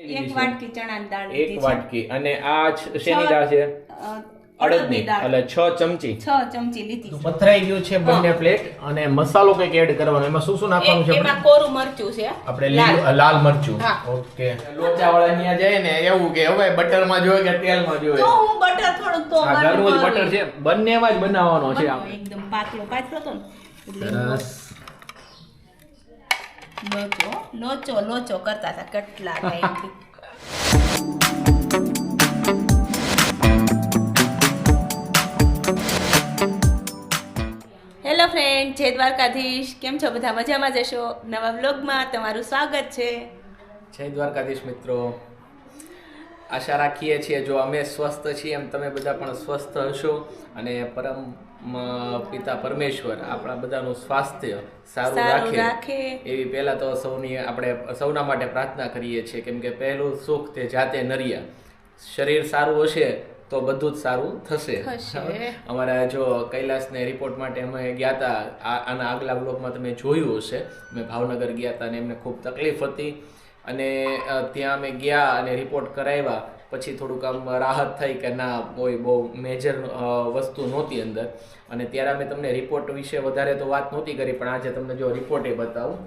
એક વાટકી ચણાની દાળ એક વાટકી. અને આ શેની દાળ છે? અડદની એટલે છ ચમચી. છ ચમચી લીધી પથરાઈ ગયું છે બંને પ્લેટ અને મસાલો કંઈક એડ કરવાનો. એમાં શું શું નાખવાનું છે એમાં કોરું મરચું છે. આપણે લાલ. મરચું. ઓકે. લોચા વાળા અહીંયા જાય ને એવું કે હવે બટરમાં જોઈએ કે તેલમાં જોઈએ તો હું બટર થોડુંક તો ઘરનું જ બટર છે. બંનેમાં જ બનાવવાનો છે બંને એકદમ પાતળો પાતળો હતો સરસ. લોચો લોચો લોચો કરતા હતા કેટલા ટાઈમથી. હેલો ફ્રેન્ડ, જય દ્વારકાધીશ. કેમ છો? બધા મજામાં જશો નવા વ્લોગમાં તમારું સ્વાગત છે. જય દ્વારકાધીશ મિત્રો. આશા રાખીએ છીએ, જો અમે સ્વસ્થ છીએ એમ તમે બધા પણ સ્વસ્થ હશો અને પરમ પિતા પરમેશ્વર આપણા બધાનું સ્વાસ્થ્ય સારું રાખે. એવી પહેલા તો સૌની આપણે સૌના માટે પ્રાર્થના કરીએ છીએ કેમ કે પહેલું સુખ તે જાતે નરિયા. શરીર સારું હશે તો બધું જ સારું થશે. થશે. અમારા જો કૈલાસને રિપોર્ટ માટે અમે ગયા હતા આના આગલા બ્લોકમાં તમે જોયું હશે. અમે ભાવનગર ગયા હતા અને એમને ખૂબ તકલીફ હતી. અને ત્યાં અમે ગયા અને રિપોર્ટ કરાવ્યા. પછી થોડુંક આમ રાહત થઈ કે ના કોઈ બહુ મેજર વસ્તુ નહોતી અંદર. અને ત્યારે અમે તમને રિપોર્ટ વિશે વધારે તો વાત નહોતી કરી, પણ આજે તમને જો રિપોર્ટ એ બતાવું.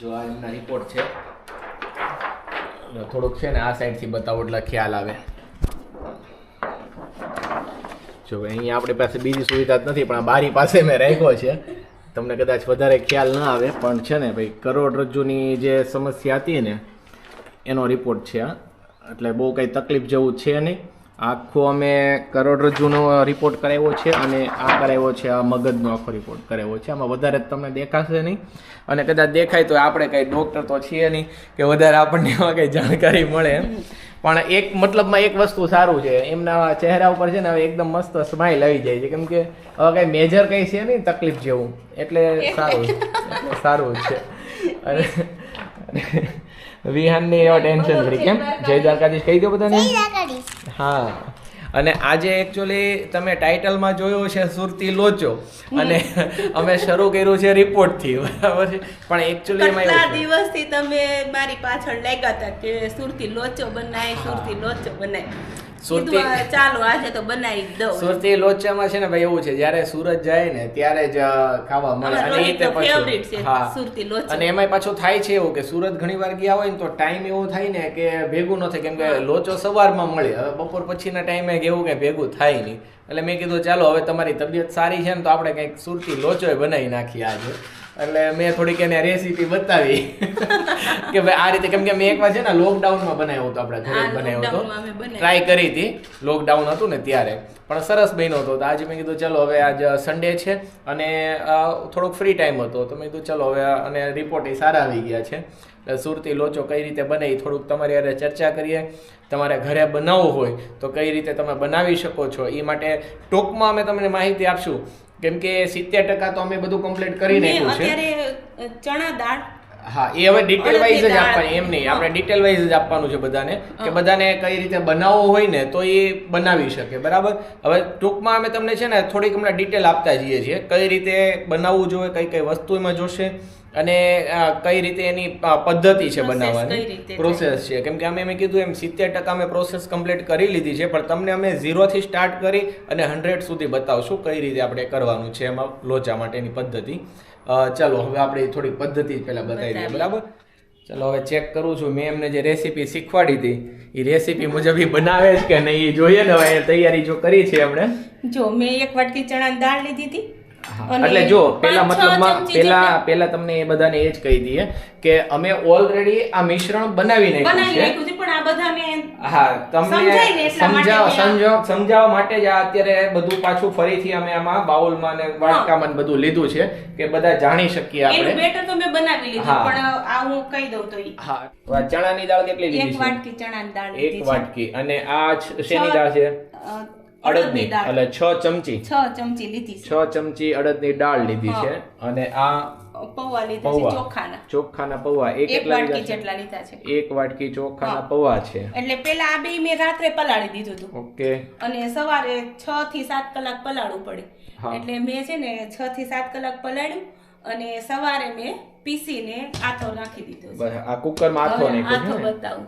જો આ એમના રિપોર્ટ છે. થોડુંક છે ને આ સાઈડથી બતાવો એટલે ખ્યાલ આવે. જો અહીંયા આપણી પાસે બીજી સુવિધા જ નથી, પણ આ બારી પાસે મેં રાખ્યો છે. તમને કદાચ વધારે ખ્યાલ ના આવે, પણ છે ને ભાઈ, કરોડરજ્જુની જે સમસ્યા હતી ને, એનો રિપોર્ટ છે આ. એટલે બહુ કંઈ તકલીફ જેવું છે નહીં. આખો અમે કરોડરજ્જુનો રિપોર્ટ કરાવ્યો છે અને આ કરાવ્યો છે, આ મગજનો આખો રિપોર્ટ કરાવ્યો છે. આમાં વધારે તમને દેખાશે નહીં. અને કદાચ દેખાય તો આપણે કંઈ ડૉક્ટર તો છીએ નહીં કે વધારે આપણને એમાં કંઈ જાણકારી મળે પણ એક મતલબમાં એક વસ્તુ સારું છે. એમના ચહેરા ઉપર છે ને હવે એકદમ મસ્ત સ્માઇલ આવી જાય છે. કેમ કે હવે કઈ મેજર કઈ છે નહીં, તકલીફ જેવું. એટલે સારું સારું છે. અને વિહાનની એવા ટેન્શન ફ્રી કેમ? જય દ્વારકાધીશ. કહી દો બધાને. હા. અને આજે એકચ્યુઅલી તમે ટાઇટલમાં જોયો છે સુરતી લોચો. અને અમે શરૂ કર્યું છે રિપોર્ટથી બરાબર છે? પણ એકચ્યુઅલી એમાં કેટલા એવું દિવસથી તમે મારી પાછળ લાગ્યા હતા કે સુરતી લોચો બનાય સુરતી લોચો બનાય? સુરતી- ચાલો આજે તો બનાવી દઉં. સુરતી લોચામાં છે ને ભાઈ એવું છે જ્યારે સુરત જાય ને ત્યારે જ ખાવા મળે. અને એ તે પાછું હા. સુરતી લોચો. અને એમાંય પાછું થાય છે એવું કે સુરત ઘણી વાર ગયા હોય ને તો ટાઈમ એવો થાય ને કે ભેગું ન થાય. કેમ કે લોચો સવારમાં મળે. હવે બપોર પછીના ટાઈમે કેવું કે ભેગું થાય નહીં. એટલે મેં કીધું ચાલો હવે તમારી તબિયત સારી છે ને તો આપણે કંઈક સુરતી લોચો બનાવી નાખીએ આજે. એટલે મેં થોડીક એને રેસીપી બતાવી. કે ભાઈ આ રીતે કેમ કે મેં એકવાર છે ને લોકડાઉનમાં બનાવ્યો હતો આપણે ઘરે બનાવ્યો હતો. ટ્રાય કરી હતી. લોકડાઉન હતું ને ત્યારે. પણ સરસ બન્યો હતો. તો આજે મેં કીધું ચલો હવે આજ સન્ડે છે. અને થોડોક ફ્રી ટાઈમ હતો. તો મેં કીધું ચલો હવે અને રિપોર્ટ એ સારા આવી ગયા છે. એટલે સુરતી લોચો કઈ રીતે બને એ થોડુંક તમારી હારે ચર્ચા કરીએ. તમારે ઘરે બનાવવું હોય તો કઈ રીતે તમે બનાવી શકો છો એ માટે ટૂંકમાં અમે તમને માહિતી આપશું. કેમ કે સિત્તેર ટકા તો અમે બધું કમ્પ્લીટ કરી નાખ્યું છે. ચણા દાળ હા એ હવે ડિટેલ વાઇઝ જ આપવાની એમ નહીં. આપણે. ડિટેલ વાઇઝ જ આપવાનું છે બધાને કે બધાને કઈ રીતે બનાવવો હોય ને તો એ બનાવી શકે બરાબર? હવે ટૂંકમાં અમે તમને છે ને થોડીક હમણાં ડિટેલ આપતા જઈએ છીએ કઈ રીતે બનાવવું જોઈએ કઈ કઈ વસ્તુ એમાં જોશે અને કઈ રીતે એની પદ્ધતિ છે બનાવવાની? પ્રોસેસ છે? કેમ કે અમે મેં કીધું એમ સિત્તેર ટકા અમે પ્રોસેસ કમ્પ્લીટ કરી લીધી છે પણ તમને અમે ઝીરોથી સ્ટાર્ટ કરી અને હંડ્રેડ સુધી બતાવશું કઈ રીતે આપણે કરવાનું છે એમાં લોચા માટેની પદ્ધતિ. ચાલો હવે આપણે થોડી પદ્ધતિ પહેલાં બતાવી દઈએ બરાબર? ચલો હવે ચેક કરું છું. મેં એમને જે રેસીપી શીખવાડી હતી એ રેસીપી મુજબ એ બનાવે છે કે નહીં એ જોઈએ ને હવે તૈયારી જો કરી છે એમણે. જો મેં એક વાટકી ચણા દાળ લીધી હતી. એટલે જો પેલા મતલબમાં પેલા પેલા તમને એ બધાને એ જ કહી દઈએ કે અમે ઓલરેડી આ મિશ્રણ બનાવી નાખ્યું છે. પણ આ બધાને હા તમને સમજાવ સમજાવ સમજાવવા માટે જ આ અત્યારે બધું પાછું ફરીથી અમે આમાં બાઉલમાં ને વાટકામાં બધું લીધું છે કે બધા જાણી શકીએ આપણે. બેટર તો મેં બનાવી લીધું. પણ આ હું કહી દઉં તો હા ચણાની દાળ કેટલી લીધી છે? વાટકી ચણાની દાળ એક વાટકી. અને આ શેની દાળ છે? અડદની એટલે છ ચમચી. છ ચમચી લીધી છ. ચમચી અડદની દાળ લીધી છે અને આ પૌવા લીધા છે ચોખાના. ચોખાના પૌવા. એક વાટકી જેટલા લીધા છે. એક વાટકી ચોખાના પૌવા છે. એટલે પેલા આ બે મેં રાત્રે પલાળી દીધું હતું. ઓકે. અને સવારે છ થી સાત કલાક પલાળવું પડે. એટલે મેં છે ને છ થી સાત કલાક પલાળ્યું અને સવારે મેં પીસીને આથો નાખી દીધો બસ આ કુકરમાં આથો નાખ્યો આથો બતાવું.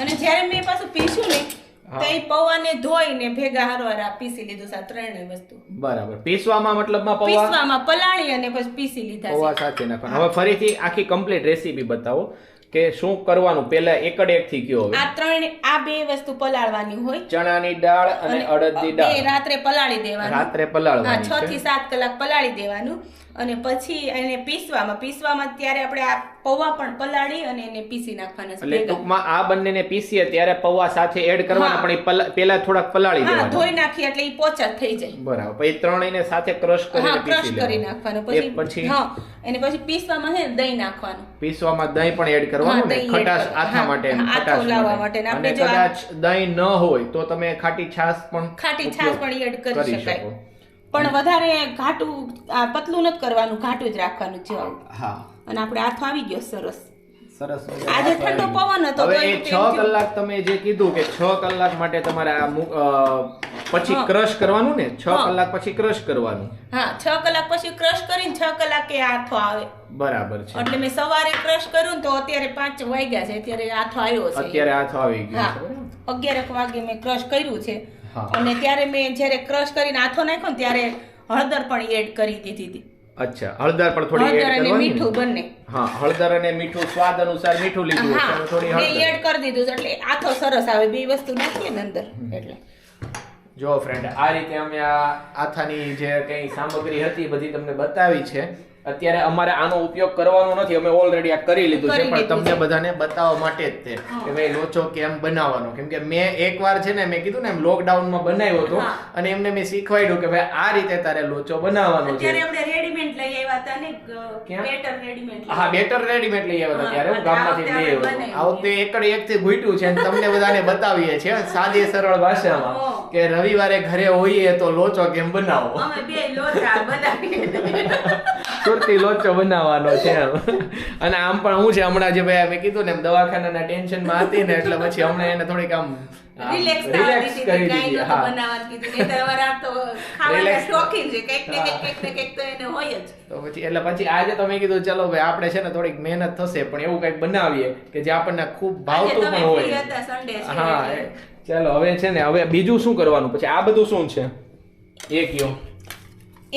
અને જ્યારે મેં પાછું પીસ્યું ને. તો એ પૌવાને ધોઈને ભેગા હરવારા પીસી લીધું સા ત્રણેય વસ્તુ. બરાબર. પીસવામાં મતલબમાં પૌવા? પીસવામાં પલાળી અને પછી પીસી લીધા પૌવા સાથે નાખવાના. હવે ફરીથી આખી કમ્પ્લીટ રેસીપી બતાવો કે શું કરવાનું? પહેલા એકડ એક થી કયો હવે. આ ત્રણ આ બે વસ્તુ પલાળવાની હોય. ચણાની દાળ અને અડદની દાળ. રાત્રે પલાળી દેવાનું. રાત્રે પલાળવાની છ. થી સાત કલાક પલાળી દેવાનું. અને પછી એને પીસવામાં પીસવામાં ત્યારે આપણે આ પૌવા પણ પલાળી અને એને પીસી નાખવાના છે એટલે ટૂંકમાં આ બંનેને પીસીએ ત્યારે પૌવા સાથે એડ કરવાના પણ એ પહેલા થોડાક પલાળી દેવાના. ધોઈ નાખી એટલે એ પોચા થઈ જાય. બરાબર. પછી ત્રણેયને સાથે ક્રશ કરીને પીસી કરી નાખવાનો. પછી પછી? હા એને પછી પીસવામાં છે દહીં નાખવાનું. પીસવામાં દહીં પણ એડ કરવાનું ને? ખટાશ આથા માટે ખટાશ લાવવા માટે. અને કદાચ દહીં ન હોય તો તમે ખાટી છાશ પણ ખાટી છાશ પણ એડ કરી શકાય. શકો. પણ વધારે ઘાટું આ પતલું નથી કરવાનું ઘાટું જ રાખવાનું છે હા. અને આપણે હાથો આવી ગયો સરસ. સરસ આજે ઠંડો પવન હતો હવે છ કલાક તમે જે કીધું કે છ કલાક માટે તમારે આ પછી ક્રશ કરવાનું ને? છ કલાક પછી ક્રશ કરવાનું. હા છ કલાક પછી ક્રશ કરીને છ કલાકે આથો આવે. બરાબર છે. એટલે મેં સવારે ક્રશ કર્યું તો અત્યારે પાંચ વાગ્યા છે અત્યારે આથો આવ્યો છે. અત્યારે આથો આવી ગયો છે? અગિયારક વાગે મેં ક્રશ કર્યું છે. અને ત્યારે મેં જ્યારે ક્રશ કરીને આથો નાખ્યો ને ત્યારે હળદર પણ એડ કરી દીધી હતી. અચ્છા હળદર પણ થોડી એડ અને મીઠું બંને. હા હળદર અને મીઠું સ્વાદ અનુસાર મીઠું લીધું અને થોડી હળદર. એડ કરી દીધું એટલે આથો સરસ આવે બે વસ્તુ નાખીએ ને અંદર એટલે. જો ફ્રેન્ડ આ રીતે અમે આ આથાની જે કઈ સામગ્રી હતી બધી તમને બતાવી છે. અત્યારે અમારે આનો ઉપયોગ કરવાનો નથી અમે ઓલરેડી આ કરી લીધું છે પણ તમને બધાને બતાવવા માટે જ છે કે ભાઈ લોચો કેમ બનાવવાનો? કેમ કે મેં એકવાર છે ને મેં કીધું ને એમ લોકડાઉનમાં બનાવ્યો હતો અને એમને મેં શીખવાડ્યું કે ભાઈ આ રીતે તારે લોચો બનાવવાનો છે. રેડીમેડ લઈ આવ્યા હતા ને બેટર રેડીમેડ હા બેટર રેડીમેડ લઈ આવ્યા હતા ત્યારે હું ગામમાંથી લઈ આવ્યો હતો. આ વખતે એકડ એક થી ઘૂંટ્યું છે અને તમને બધાને બતાવીએ છીએ સાદી સરળ ભાષામાં કે રવિવારે ઘરે હોઈએ તો લોચો કેમ બનાવો? અમે બે લોચા બનાવીએ. સુરતી લોચો બનાવવાનો છે અને આમ પણ હું છે હમણાં જે ભાઈ મેં કીધું ને એમ દવાખાનાના ટેન્શનમાં હતી ને એટલે પછી હમણાં એને થોડીક આમ રિલેક્સ રિલેક્સ કરી દીધી કાંઈ હા. બનાવવાનું કીધું નહીં તો અમારે તો ખાવાના શોખીન છે કંઈક ને કંઈક કંઈક ને કંઈક તો એને હોય જ. તો પછી એટલે પછી આજે તો મેં કીધું ચલો ભાઈ આપણે છે ને થોડીક મહેનત થશે પણ એવું કંઈક બનાવીએ કે જે આપણને ખૂબ ભાવતું પણ હોય. હા. ચાલો હવે છે ને હવે બીજું શું કરવાનું? પછી આ બધું શું છે? એ કયો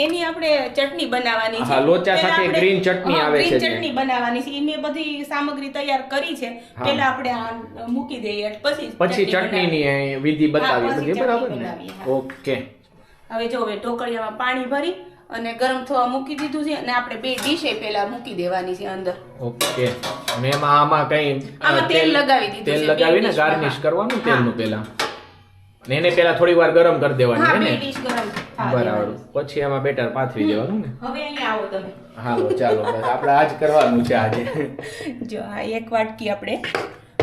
એની આપણે ચટણી બનાવવાની છે. લોચા સાથે ગ્રીન ચટણી આવે છે. ચટણી બનાવવાની છે. એની બધી સામગ્રી તૈયાર કરી છે. પેલા પહેલા આપણે આ મૂકી દઈએ પછી પછી ચટણીની વિધિ બતાવી બધી બરાબર ને? ઓકે. હવે જો હવે ઢોકળિયામાં પાણી ભરી અને ગરમ થવા મૂકી દીધું છે અને આપણે બે ડીશે પહેલા મૂકી દેવાની છે અંદર. ઓકે. અને એમાં આમાં કઈ આમાં તેલ લગાવી દીધું તેલ લગાવીને ગાર્નિશ કરવાનું. તેલનું પહેલા. અને એને પહેલા થોડી વાર ગરમ કરી દેવાની હા ને? ડીશ ગરમ બરાબર. પછી એમાં બેટર પાથરી દેવાનું ને? હવે અહીંયા આવો તમે. હાલો ચાલો બસ આપણે આજ કરવાનું છે આજે. જો આ એક વાટકી આપણે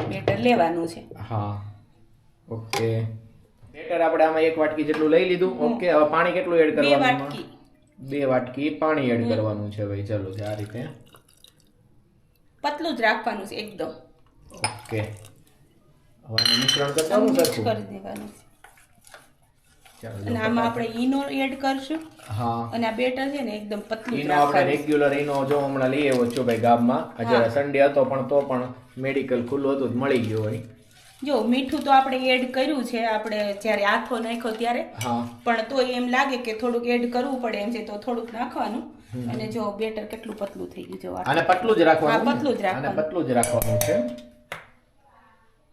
બેટર લેવાનું છે. હા ઓકે. બેટર આપણે આમાં એક વાટકી જેટલું લઈ લીધું. ઓકે હવે પાણી કેટલું એડ કરવાનું બે વાટકી. બે વાટકી પાણી એડ કરવાનું છે ભાઈ. ચાલો જે આ રીતે. પતલું જ રાખવાનું છે એકદમ. ઓકે. હવે મિશ્રણ કરતા હું સરખું? કરી દેવાનું છે. અને આમાં આપણે ઈનો એડ કરશું. હા. અને આ બેટર છે ને એકદમ પતલું ઈનો આપણે રેગ્યુલર ઈનો જો હમણાં લઈ આવ્યો છું ભાઈ ગામમાં આજે સન્ડે હતો પણ તો પણ મેડિકલ ખુલ્લું હતું મળી ગયું હોય. જો મીઠું તો આપણે એડ કર્યું છે આપણે જ્યારે આથો નાખ્યો ત્યારે. પણ તો એમ લાગે કે થોડુંક એડ કરવું પડે એમ છે તો થોડુંક નાખવાનું. અને જો બેટર કેટલું પતલું થઈ ગયું જો. આને પતલું જ રાખવાનું પતલું જ? રાખવાનું. પતલું જ રાખવાનું છે.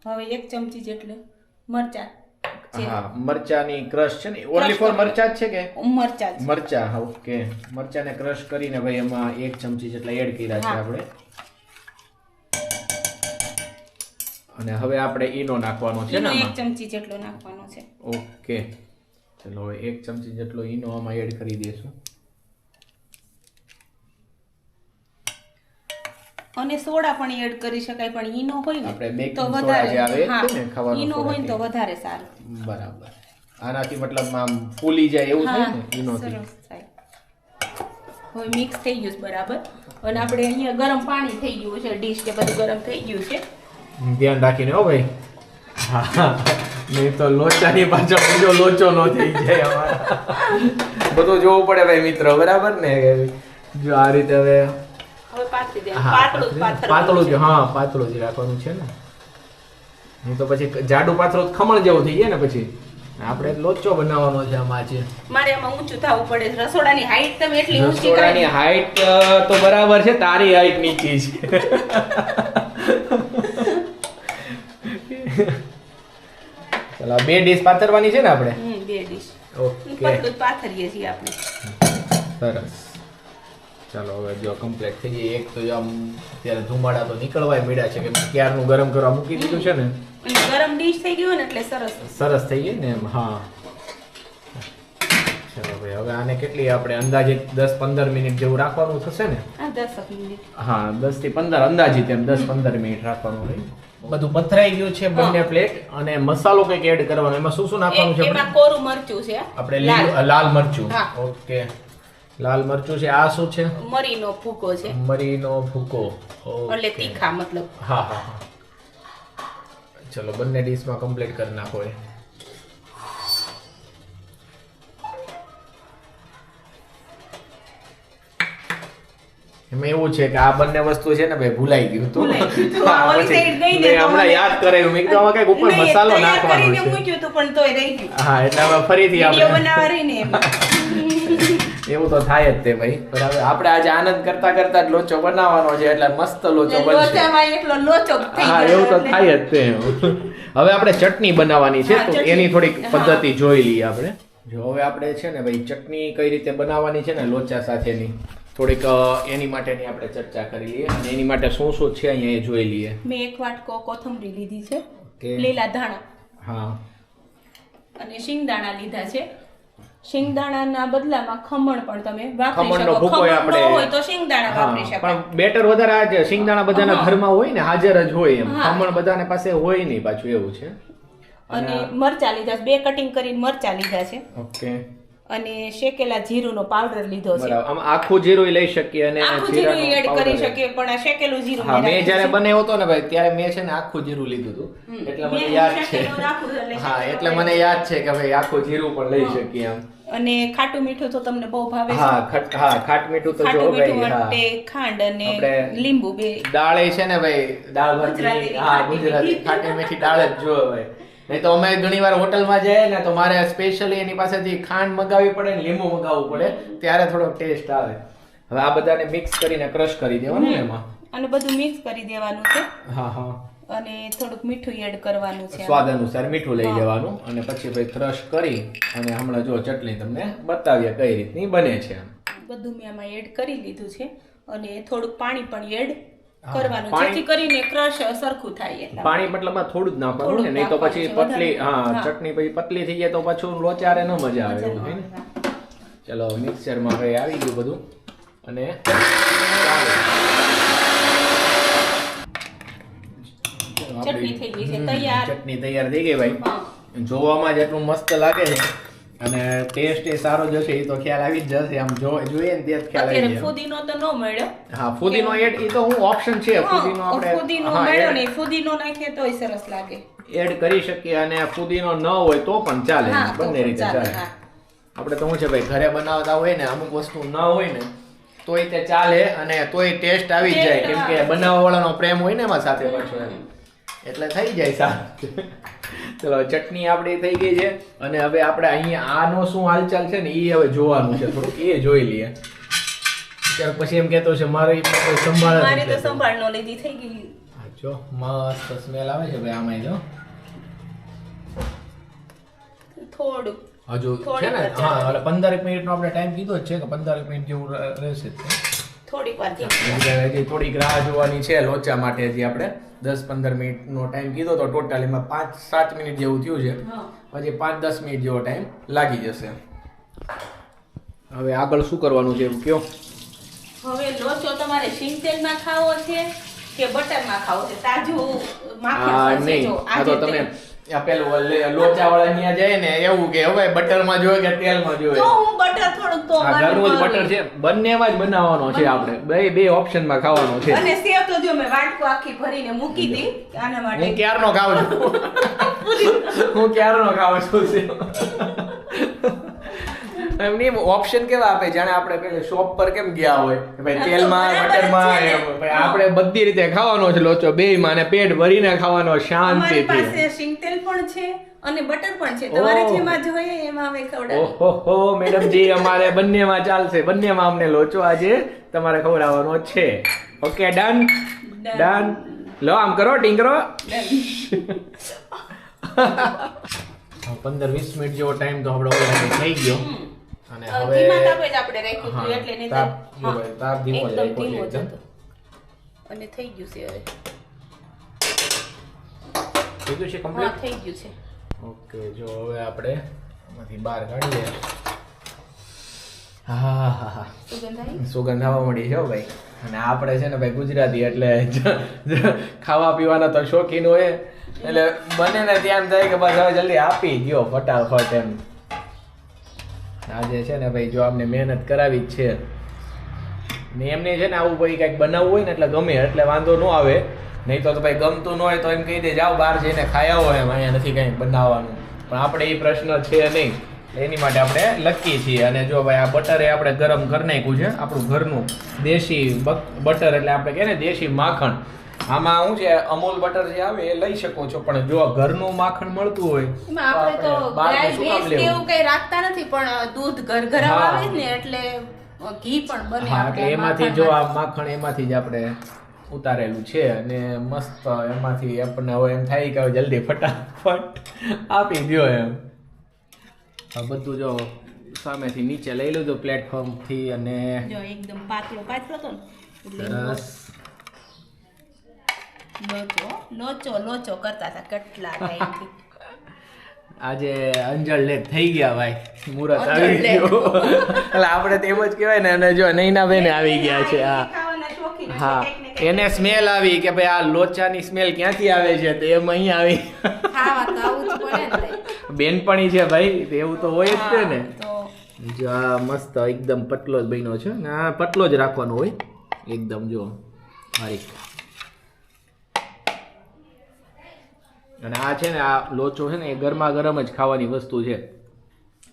હવે એક ચમચી જેટલું મરચા. હા મરચાની ક્રશ છે ને? ઓન્લી ફોર મરચા જ છે કે? મરચા મરચા હા ઓકે. મરચાને ક્રશ કરીને ભાઈ એમાં એક ચમચી જેટલા એડ કર્યા છે આપણે. અને હવે આપણે ઈનો નાખવાનો છે ને એક ચમચી જેટલો નાખવાનો છે. ઓકે. ચલો એક ચમચી જેટલો ઈનો આમાં એડ કરી દઈશું. અને સોડા પણ એડ કરી શકાય પણ ઈનો હોય આપણે ને તો વધારે હા ઈનો હોય ને તો વધારે સારું. બરાબર. આનાથી મતલબ આમ ફૂલી જાય એવું થાય ને ઈનોથી હવે મિક્સ થઈ ગયું છે બરાબર? અને આપણે અહીંયા ગરમ પાણી થઈ ગયું છે ડીશ કે બધું ગરમ થઈ ગયું છે. ધ્યાન રાખીને હો ભાઈ. નહીં તો લોચાની પાછળ બીજો લોચો નો થઈ જાય અમારા. બધું જોવું પડે ભાઈ મિત્રો બરાબર ને? જો આ રીતે હવે પાથરી દે. પાતળું જ પાતળું. હા પાતળું જ રાખવાનું છે ને. હું તો પછી જાડું પાથરું ખમણ જેવું થઈ જાય ને પછી. આપણે લોચો બનાવવાનો છે આમાં છે મારે એમાં ઊંચું થવું પડે. રસોડાની હાઈટ તમે એટલી ઊંચી રસોડાની હાઈટ તો બરાબર છે તારી હાઈટ નીચી છે. ચલો બે ડીશ પાથરવાની છે ને આપણે? બે ડીશ ઓકે પાથરીએ છીએ આપણે. સરસ. ચાલો હવે જો કમ્પ્લીટ થઈ ગઈ એક તો જો આમ અત્યારે ધુમાડા તો નીકળવાય મળ્યા છે કે ક્યારનું ગરમ કરવા મૂકી દીધું છે ને? ગરમ ડીશ થઈ ગયું ને એટલે સરસ સરસ થઈ ગઈ ને એમ હા. ચલો ભાઈ હવે આને કેટલી આપણે અંદાજે દસ પંદર મિનિટ જેવું રાખવાનું થશે ને? હા દસથી પંદર અંદાજિત એમ દસ પંદર મિનિટ રાખવાનું હોય. બધું પથરાઈ ગયું છે બંને પ્લેટ અને મસાલો કંઈક એડ કરવાનો એમાં શું શું નાખવાનું છે કોરું મરચું છે. આપણે લાલ. મરચું. ઓકે. લાલ મરચું છે. આ શું છે? મરીનો ભૂકો છે. મરીનો ભૂકો. એટલે તીખા મતલબ. હા હા હા. ચલો બંને ડીશમાં કમ્પ્લીટ કરી નાખો એ. એમાં એવું છે કે આ બંને વસ્તુ છે ને ભાઈ ભૂલાઈ ગયું હતું. તો હમણાં યાદ કરાયું. મેં કીધું કંઈક ઉપર મસાલો નાખવાનો છે. હા એટલે હવે ફરીથી આપણે એવું તો થાય જ તે ભાઈ. બરાબર આપણે આજે આનંદ કરતા કરતા જ લોચો બનાવવાનો છે એટલે મસ્ત લોચો બનશે. લોચામાં એટલો લોચો થઈ હા એવું તો થાય જ તે. હવે આપણે ચટણી બનાવવાની છે તો એની થોડીક પદ્ધતિ જોઈ લઈએ આપણે. જો હવે આપણે છે ને ભાઈ ચટણી કઈ રીતે બનાવવાની છે ને લોચા સાથેની. થોડીક એની માટેની આપણે ચર્ચા કરી લઈએ અને એની માટે શું શું છે અહીંયા એ જોઈ લઈએ. મેં એક વાટકો કોથમરી લીધી છે કે લીલા ધાણા. હા. અને શિંગદાણા લીધા છે. શિંગદાણાના બદલામાં ખમણ પણ તમે વાપરી શકો. ખમણ આપણે- ન હોય તો શિંગદાણા વાપરી શકો પણ બેટર વધારે આજે શિંગદાણા બધાના. ઘરમાં હોય ને હાજર જ હોય એમ. ખમણ બધાને પાસે હોય નહીં પાછું એવું છે. અને મરચા લીધા બે કટિંગ કરીને મરચા લીધા છે. ઓકે અને શેકેલા જીરુંનો પાવડર લીધો છે. આમ આખું જીરું લઈ શકીએ અને આખું જીરું એડ કરી શકીએ પણ આ શેકેલું જીરું હા મેં જ્યારે બને હતો ને ભાઈ ત્યારે મેં છે ને આખું જીરું લીધું હતું. એટલે મને યાદ છે. હા એટલે મને યાદ છે કે ભાઈ આખું જીરું પણ લઈ શકીએ એમ. અને ખાટું મીઠું તો તમને બહુ ભાવે હા ખટ હા ખાટ મીઠું તો જો ભાઈ હા. ખાંડ અને લીંબુ બે. દાળ છે ને ભાઈ દાળ ભાત હા ગુજરાતી ખાટી મીઠી દાળ જ જો ભાઈ. નહીં તો અમે ઘણી વાર હોટલમાં જઈએ ને તો મારે સ્પેશિયલી એની પાસેથી ખાંડ મગાવવી પડે ને લીંબુ મગાવવું પડે ત્યારે થોડો ટેસ્ટ આવે. હવે આ બધાને મિક્સ કરીને ક્રશ કરી દેવાનું ને એમાં. અને બધું મિક્સ કરી દેવાનું છે. હા હા. અને થોડુંક મીઠું એડ કરવાનું છે સ્વાદ અનુસાર મીઠું લઈ લેવાનું અને પછી ભાઈ ક્રશ કરી અને હમણાં જો ચટણી તમને બતાવીએ કઈ રીતની બને છે બધું મેં આમાં એડ કરી લીધું છે. અને થોડુંક પાણી પણ એડ કરવાનું. જેથી કરીને ક્રશ સરખું થાય પાણી મતલબમાં થોડું જ નાખવાનું ને નહીં તો પછી પતલી હા હા. ચટણી પછી પતલી થઈ જાય તો પાછું લોચારે ન મજા આવે એવું ને ચલો મિક્સરમાં હવે આવી ગયું બધું. અને ચટણી તૈયાર. થઈ ગઈ ભાઈ. જોવામાં જોવામાં જેટલું મસ્ત લાગે છે. અને ટેસ્ટ એ સારો જશે એ તો ખ્યાલ આવી જ જશે. આમ જો જોઈએ ને ત્યાં ખ્યાલ આવી જાય. ફુદીનો તો નો મળ્યો. હા ફુદીનો એડ એ તો હું ઓપ્શન છે ફુદીનો આપણે ફુદીનો મળ્યો ને ફુદીનો નાખીએ તોય સરસ લાગે. એડ કરી શકીએ અને ફુદીનો ન હોય તો પણ ચાલે બંને રીતે ચાલે, આપણે તો શું છે ભાઈ ઘરે બનાવતા હોય ને અમુક વસ્તુ ન હોય ને તોય તે ચાલે અને તોય ટેસ્ટ આવી જ જાય. કેમ કે આવે. બનાવવા વાળાનો પ્રેમ હોય ને એમાં સાથે પાછો એટલે થઈ જાય સારું. ચલો ચટણી આપણી થઈ ગઈ છે અને હવે આપણે અહીંયા આનો શું હાલચાલ છે ને એ હવે જોવાનું છે. થોડુંક એ જોઈ લઈએ. ત્યાર પછી એમ કહેતો છે મારે સંભાળ મારે તો સંભાળ નો લીધી થઈ ગઈ. હા, જો મસ્ત સ્મેલ આવે છે ભાઈ આમાં જો. થોડું હજુ છે ને. હા એટલે પંદર મિનિટનો આપણે ટાઈમ કીધો જ છે કે પંદર મિનિટ જેવું રહેશે. થોડીક વાર રાહ જોવાની છે લોચા માટે હજી આપણે. દસ પંદર મિનિટનો ટાઈમ કીધો તો ટોટલ એમાં પાંચ સાત મિનિટ જેવું થયું છે. પછી પાંચ દસ મિનિટ જેવો ટાઈમ લાગી જશે. હવે આગળ શું કરવાનું છે એવું કયો? હવે લોચો તમારે સિંગ તેલમાં ખાવો છે કે બટરમાં ખાવો છે? તાજું હા માખણ છે જો. આજે તમે પેલું લોચા વાળા ત્યાં જાય ને એવું કે હવે બટરમાં જોઈએ કે તેલમાં જોઈએ. તો હું બટર થોડુંક તો ઘરનું જ બટર છે. બંનેમાં જ બનાવવાનો છે આપણે. બે બે ઓપ્શનમાં ખાવાનો છે. અને સેવ તો જો મેં વાટકો આખી ભરીને મૂકી દી આના હું ક્યારનો ખાવ છું? હું ક્યારનો ખાઉં છું સેવ. એમની ઓપ્શન કેવા આપે? જાણે આપણે પેલે શોપ પર કેમ ગયા હોય? કે ભાઈ તેલમાં બટરમાં. એમ. ભાઈ આપણે બધી રીતે ખાવાનો છે લોચો બે માને પેટ ભરીને ખાવાનો અમારી શાંતિથી. પાસે સિંગતેલ પણ છે અને બટર પણ છે. તમારે ઓહ. જેમાં જોઈએ એમાં અમે ખવડાવીએ. ઓહો મેડમજી અમારે બંનેમાં ચાલશે. બંનેમાં અમને લોચો આજે તમારે ખવડાવવાનો છે. ઓકે ડન ડન લો આમ કરો ટીંગરો પંદર વીસ મિનિટ જેવો ટાઈમ તો આપણે થઈ ગયો. અને હવે ધીમા તાપે જ આપણે રાખ્યું હતું એટલે નહીં તાપ ભાઈ, તાપ ધીમો જ રાખ્યો છે ધીમો જ એકદમ. હતો. અને થઈ ગયું છે હવે. થઈ ગયું છે હા કમ્પ્લીટ થઈ ગયું છે. ઓકે જો હવે આપણે આમાંથી બહાર કાઢીએ. હા હા હા સુગંધ આવવા મળી છે ભાઈ. અને આપણે છે ને ભાઈ ગુજરાતી એટલે ખાવા પીવાના તો શોખીન હોય. એટલે બને ને ત્યાં એમ થાય કે બસ હવે જલ્દી આપી ગયો ફટાફટ એમ. આજે છે ને ભાઈ, જો આપણે મહેનત કરાવી જ છે. ને એમને છે ને આવું ભાઈ કંઈક બનાવવું હોય ને એટલે ગમે, એટલે વાંધો ન આવે. નહીં તો ભાઈ ગમતું ન હોય તો એમ કહી દે, જાઓ બહાર જઈને ખાયા હોય એમ, અહીંયા નથી કંઈ બનાવવાનું. પણ આપણે એ પ્રશ્ન છે નહીં. એની માટે આપણે લખીએ છીએ. અને જો ભાઈ આ બટર એ આપણે ગરમ કરી નાખ્યું છે, આપણું ઘરનું દેશી બટર એટલે આપણે કહે ને, દેશી માખણ. આમાં શું છે અમૂલ બટર જે આવે એ લઈ શકો છો પણ જો ઘરનું માખણ મળતું હોય આપણે તો ગાય ભેંસ કે એવું કઈ રાખતા નથી પણ દૂધ ઘર ઘર આવે ને એટલે ઘી પણ બને એટલે એમાંથી જો આ માખણ એમાંથી જ આપણે ઉતારેલું છે અને મસ્ત એમાંથી આપણને હવે એમ થાય કે હવે જલ્દી ફટાફટ આપી દો એમ. આ બધું જો સામેથી નીચે લઈ લીધું પ્લેટફોર્મથી અને જો એકદમ પાતળો પાતળો હતો ને સરસ લોચો લોચો લોચો કરતા હતા કેટલા ટાઈમથી આજે અંજળ લેક થઈ ગયા ભાઈ. મુરત આવી ગયો. એટલે આપણે તો એમ જ કહેવાય ને અને જો નૈના બેન આવી ગયા છે હા. હા. એને સ્મેલ આવી કે ભાઈ આ લોચાની સ્મેલ ક્યાંથી આવે છે તો એમ અહીં આવી. ખાવા તો આવું જ પડે ને બેનપણી છે ભાઈ તો એવું તો હોય જ છે ને. તો. જો આ મસ્ત એકદમ પટલો જ બન્યો છે ને આ પટલો જ રાખવાનો હોય. એકદમ જો બારીક અને આ છે ને આ લોચો છે ને એ ગરમા ગરમ જ ખાવાની વસ્તુ છે.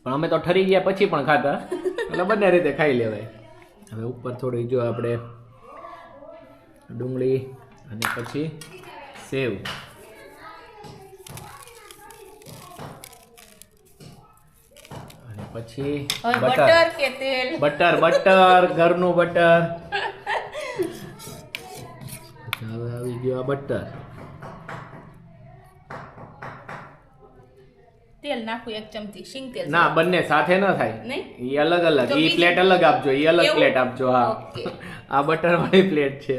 પણ અમે તો ઠરી ગયા પછી પણ ખાતા એટલે બંને રીતે ખાઈ લેવાય. હવે ઉપર થોડી જો આપણે ડુંગળી અને પછી સેવ. અને પછી બટર. કે તેલ? બટર બટર ઘરનું બટર. હવે આવી ગયો આ બટર. તેલ નાખું એક ચમચી સિંગ તેલ ના બંને સાથે ન થાય. નહીં? એ અલગ અલગ. એ પ્લેટ અલગ આપજો એ અલગ પ્લેટ આપજો હા. આ બટર વાળી પ્લેટ છે.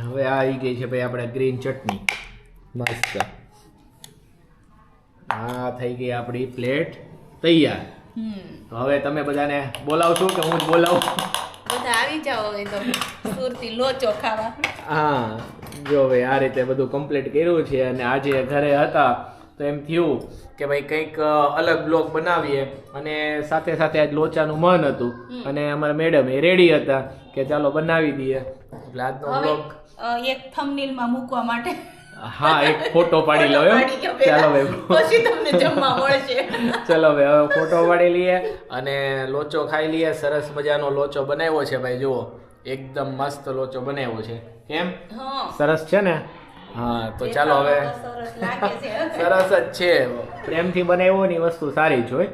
હવે આ આવી ગઈ છે ભાઈ આપણે ગ્રીન ચટણી. મસ્ત. આ થઈ ગઈ આપણી પ્લેટ તૈયાર. તો હવે તમે બધાને બોલાવશો કે હું જ બોલાવું? બધા આવી જાઓ હવે તો. સુરતી લોચો ખાવા. હા જો ભાઈ આ રીતે બધું કમ્પ્લીટ કર્યું છે અને આજે ઘરે હતા. તો એમ થયું કે ભાઈ કંઈક અલગ બ્લોગ બનાવીએ. અને સાથે સાથે આજ લોચાનું મન હતું. અને અમારા મેડમ એ રેડી હતા કે ચાલો બનાવી દઈએ. એટલે આજનો બ્લોગ એક થંબનેલમાં મૂકવા માટે. હા એક ફોટો પાડી લો. ચાલો ભાઈ પછી તમને જમવા મળશે. ચાલો ભાઈ હવે ફોટો પાડી લઈએ. અને લોચો ખાઈ લઈએ. સરસ મજાનો લોચો બનાવ્યો છે ભાઈ જુઓ. એકદમ મસ્ત લોચો બનાવ્યો છે. કેમ? સરસ છે ને? હા તો ચાલો હવે. સરસ લાગે છે. સરસ જ છે પ્રેમથી બનાવ્યોની વસ્તુ સારી જ હોય.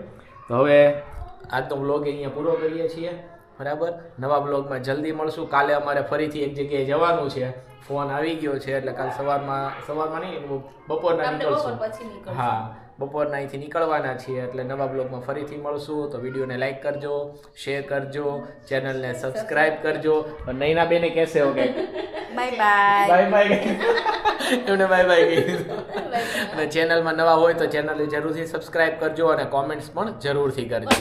તો હવે આજનો બ્લોગ અહીંયા પૂરો કરીએ છીએ. બરાબર? નવા બ્લોગમાં જલ્દી મળશું. કાલે અમારે ફરીથી એક જગ્યાએ જવાનું છે. ફોન આવી ગયો છે એટલે કાલ સવારમાં સવારમાં નહીં બપોરના નીકળશું. હા. બપોરના અહીંથી નીકળવાના છીએ એટલે નવા બ્લોગમાં ફરીથી મળશું. તો વિડીયોને લાઇક કરજો શેર કરજો ચેનલને સબસ્ક્રાઇબ કરજો. નૈના બેને કહેશે okay. Bye bye bye bye એમને બાય બાય કહી અને ચેનલમાં નવા હોય તો ચેનલને જરૂરથી સબસ્ક્રાઇબ કરજો અને કોમેન્ટ્સ પણ જરૂરથી કરજો.